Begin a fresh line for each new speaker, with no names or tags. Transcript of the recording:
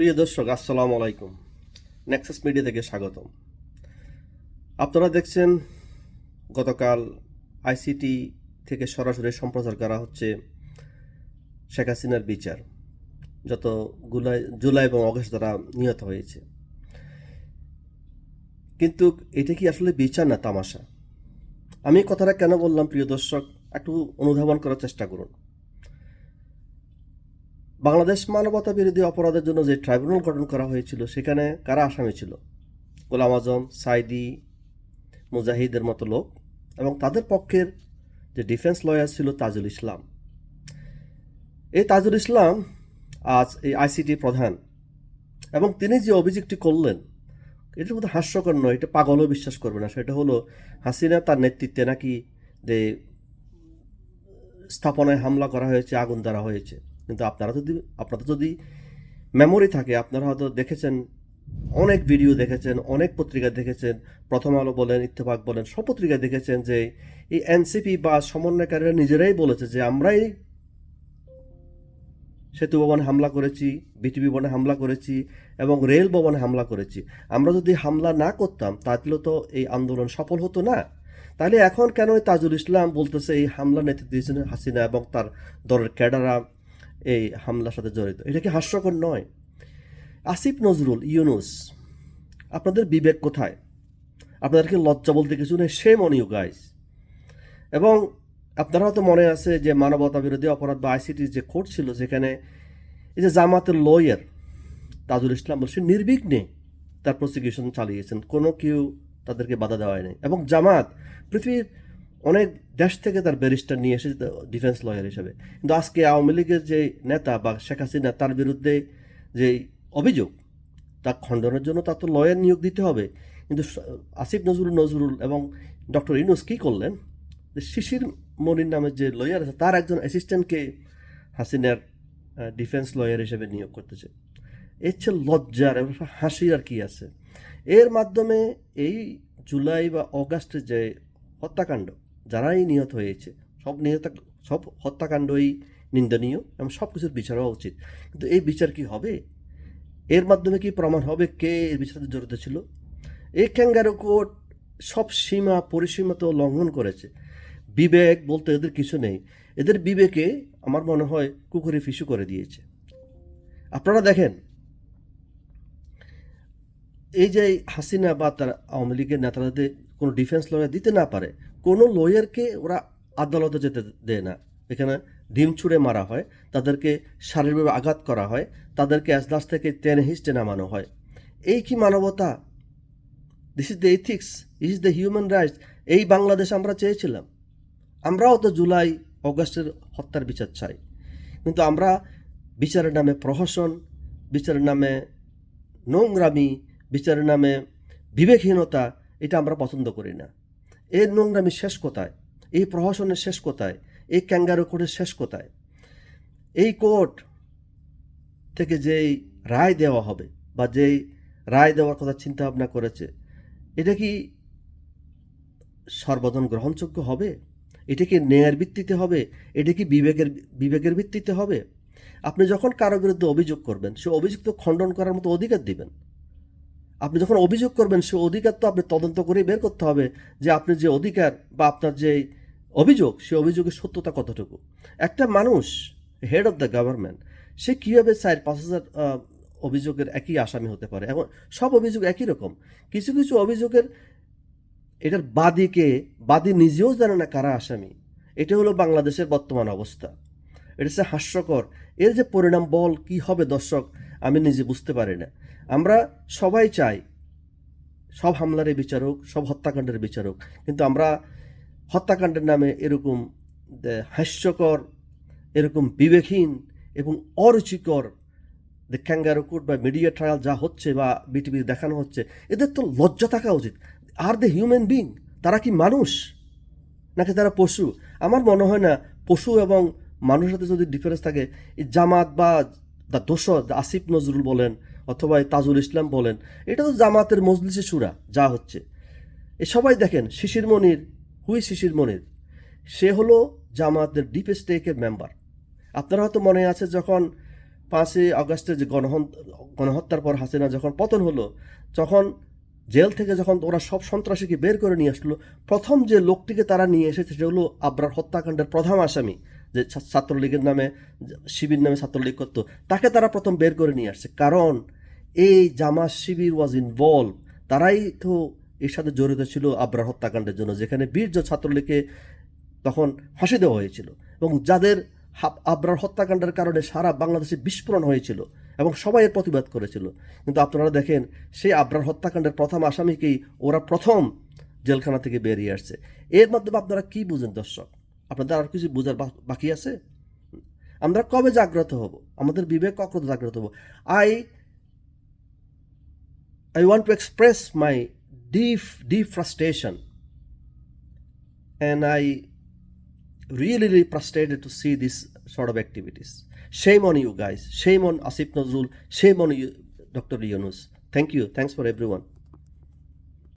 প্রিয় দর্শক, আসসালামু আলাইকুম। নেক্সাস মিডিয়া থেকে স্বাগতম। আপনারা দেখছেন গতকাল আইসিটি থেকে সরাসরি সম্প্রচার করা হচ্ছে শেখ হাসিনার বিচার, যত গুলাই জুলাই এবং অগস্ট দ্বারা নিহত হয়েছে। কিন্তু এটা কি আসলে বিচার না তামাশা? আমি কথাটা কেন বললাম প্রিয় দর্শক, একটু অনুধাবন করার চেষ্টা করুন। বাংলাদেশ মানবতা বিরোধী অপরাধের জন্য যে ট্রাইব্যুনাল গঠন করা হয়েছিল, সেখানে কারা আসামি ছিল? গোলাম আজম, সাইদি, মুজাহিদের মতো লোক এবং তাদের পক্ষের যে ডিফেন্স লয়ার ছিল তাজুল ইসলাম। এই তাজুল ইসলাম আজ এই আইসিটি প্রধান এবং তিনি যে অভিযোগটি করলেন এটা কিন্তু হাস্যকর নয়, এটা পাগলও বিশ্বাস করবে না। সেটা হলো, হাসিনা তার নেতৃত্বে নাকি যে স্থাপনায় হামলা করা হয়েছে, আগুন দ্বারা হয়েছে। কিন্তু আপনারা যদি, আপনাদের যদি মেমোরি থাকে, আপনারা হয়তো দেখেছেন, অনেক ভিডিও দেখেছেন, অনেক পত্রিকা দেখেছেন, প্রথম আলো বলেন, ইত্তেফাক বলেন, সব পত্রিকায় দেখেছেন যে এই এনসিপি বা সমন্বয়কারীরা নিজেরাই বলেছে যে আমরাই সেতু ভবনে হামলা করেছি বিটিভি ভবনে হামলা করেছি এবং রেল ভবনে হামলা করেছি। আমরা যদি হামলা না করতাম, তাহলে তো এই আন্দোলন সফল হতো না। তাহলে এখন কেন তাজুল ইসলাম বলতেছে এই হামলা নেতৃত্ব দিয়েছেন হাসিনা এবং তার দলের ক্যাডাররা? এই হামলার সাথে জড়িত। এটা কি হাস্যকর নয়? আসিফ নজরুল ইউনুস, আপনাদের বিবেক কোথায়? আপনাদেরকে লজ্জা বলতে কিছু নেই সেম অন ইউ গাইস এবং আপনারা হয়তো মনে আছে যে মানবতা বিরোধী অপরাধ বা আইসিটির যে কোর্ট ছিল, যেখানে এই যে জামাতের লয়ার তাজুল ইসলাম বলছে নির্বিঘ্নে তার প্রসিকিউশন চালিয়েছেন। কোনো কেউ তাদেরকে বাধা দেওয়া হয়নি। এবং জামাত, পৃথিবীর অনেক দেশ থেকে তার ব্যারিস্টার নিয়ে এসেছে ডিফেন্স লয়ার হিসেবে। কিন্তু আজকে আওয়ামী লীগের যে নেতা বা শেখ হাসিনা, তার বিরুদ্ধে যে অভিযোগ, তা খণ্ডনের জন্য তার তো লয়ার নিয়োগ দিতে হবে। কিন্তু আসিফ নজরুল নজরুল এবং ডক্টর ইনুস কী করলেন? যে শিশির মনির নামের যে লয়ার আছে, তার একজন অ্যাসিস্ট্যান্টকে হাসিনার ডিফেন্স লয়ার হিসেবে নিয়োগ করতেছে। এর চেয়ে লজ্জার এবং হাসির আর কি আছে? এর মাধ্যমে এই জুলাই বা অগাস্টের যে হত্যাকাণ্ড যারাই নিহত হয়েছে, সব নিহত সব হত্যাকাণ্ডই নিন্দনীয় এবং সব কিছুর বিচার হওয়া উচিত। কিন্তু এই বিচার কি হবে? এর মাধ্যমে কি প্রমাণ হবে কে এর বিচারে জড়িত ছিল? এই ক্যাঙ্গারো কোর্ট সব সীমা পরিসীমা তো লঙ্ঘন করেছে। বিবেক বলতে এদের কিছু নেই। এদের বিবেকে আমার মনে হয় কুকুরে ফিসু করে দিয়েছে। আপনারা দেখেন এই যে হাসিনা বা তার আওয়ামী লীগের নেতারা কোনো ডিফেন্স লয়ার দিতে না পারে, কোনো লয়ারকে ওরা আদালতে যেতে দেয় না। এখানে ডিম ছুঁড়ে মারা হয়, তাদেরকে শারীরিকভাবে আঘাত করা হয়, তাদেরকে এজলাস থেকে টেনে হিস্টে নামানো হয়। এই কি মানবতা? This is the ethics this is the human rights এই বাংলাদেশ আমরা চেয়েছিলাম। আমরাও তো জুলাই, অগস্টের হত্যার বিচার চাই। কিন্তু আমরা বিচারের নামে প্রহসন, বিচারের নামে নোংরামি বিচারের নামে বিবেকহীনতা, এটা আমরা পছন্দ করি না। এর নোংরামি শেষ কোথায়? এই প্রহসনের শেষ কোথায়? এই ক্যাঙ্গারো কোর্টের শেষ কোথায়? এই কোর্ট থেকে যেই রায় দেওয়া হবে বা যেই রায় দেওয়ার কথা চিন্তা ভাবনা করেছে, এটা কি সর্বজন গ্রহণযোগ্য হবে? এটা কি ন্যায়ের ভিত্তিতে হবে? এটা কি বিবেকের বিবেকের ভিত্তিতে হবে? আপনি যখন কারও বিরুদ্ধে অভিযোগ করবেন, সে অভিযুক্ত খণ্ডন করার মতো অধিকার দিবেন। আপনি যখন অভিযোগ করবেন, সে অধিকার তো আপনি তদন্ত করে বের করতে হবে যে আপনি যে অধিকার বা আপনার যে অভিযোগ, সে অভিযোগের সত্যতা কতটুকু। একটা মানুষ হেড অফ দ্য গভর্নমেন্ট সে কীভাবে চার, পাঁচ হাজার অভিযোগের একই আসামি হতে পারে? এখন সব অভিযোগ একই রকম। কিছু কিছু অভিযোগের এটার বাদীকে, বাদী নিজেও জানে না কারা আসামি। এটা হলো বাংলাদেশের বর্তমান অবস্থা। এটা হচ্ছে হাস্যকর। এর যে পরিণাম বল কি হবে দর্শক আমি নিজে বুঝতে পারি না। আমরা সবাই চাই সব হামলার বিচারক, সব হত্যাকাণ্ডের বিচারক। কিন্তু আমরা হত্যাকাণ্ডের নামে এরকম হাস্যকর, এরকম বিবেকহীন এবং অরুচিকর ক্যাঙ্গারো কোর্ট বা মিডিয়া ট্রায়াল যা হচ্ছে বা বিটিভি দেখানো হচ্ছে, এদের তো লজ্জা থাকা উচিত। আর দ্য হিউম্যান বিং, তারা কি মানুষ? নাকি তারা পশু? আমার মনে হয় না, পশু এবং মানুষের সাথে যদি ডিফারেন্স থাকে জামাত বা দা দোসর আসিফ নজরুল বলেন অথবা তাজুল ইসলাম বলেন, এটা তো জামাতের মজলিসে সুরা, যা হচ্ছে। এ সবাই দেখেন, শিশির মনির, হুই শিশির মনির, সে হলো জামাতের ডিপ স্টেকের মেম্বার আপনারা হয়তো মনে আছে যখন পাঁচই আগস্টে যে গণহন- গণহত্যার পর হাসিনা যখন পতন হলো তখন জেল থেকে যখন ওরা সব সন্ত্রাসীকে বের করে নিয়ে আসলো, প্রথম যে লোকটিকে তারা নিয়ে এসেছে সেটা হলো আবরার হত্যাকাণ্ডের প্রধান আসামি। যে ছাত্রলীগের নামে শিবির নামে ছাত্রলীগ করতো, তাকে তারা প্রথম বের করে নিয়ে আসছে। কারণ এই জামা শিবির ওয়াজ ইনভলভ তারাই তো এর সাথে জড়িত ছিল আবরার হত্যাকাণ্ডের জন্য, যেখানে বীর্য ছাত্রলীগকে তখন ফাঁসি দেওয়া হয়েছিল এবং যাদের আবরার হত্যাকাণ্ডের কারণে সারা বাংলাদেশে বিস্ফোরণ হয়েছিল এবং সবাই এর প্রতিবাদ করেছিল। কিন্তু আপনারা দেখেন, সেই আবরার হত্যাকাণ্ডের প্রথম আসামিকেই ওরা প্রথম জেলখানা থেকে বেরিয়ে আসছে। এর মাধ্যমে আপনারা কি বুঝেন দর্শক? আপনাদের আর কিছু বোঝার বাকি আছে? আমরা কবে জাগ্রত হব? আমাদের বিবেক কখন জাগ্রত হব? I I want to express my deep deep frustration and I really really frustrated to see this short of activities shame on you guys সেই মন Asif Nazrul shame on you doctor Yunus thank you thanks for every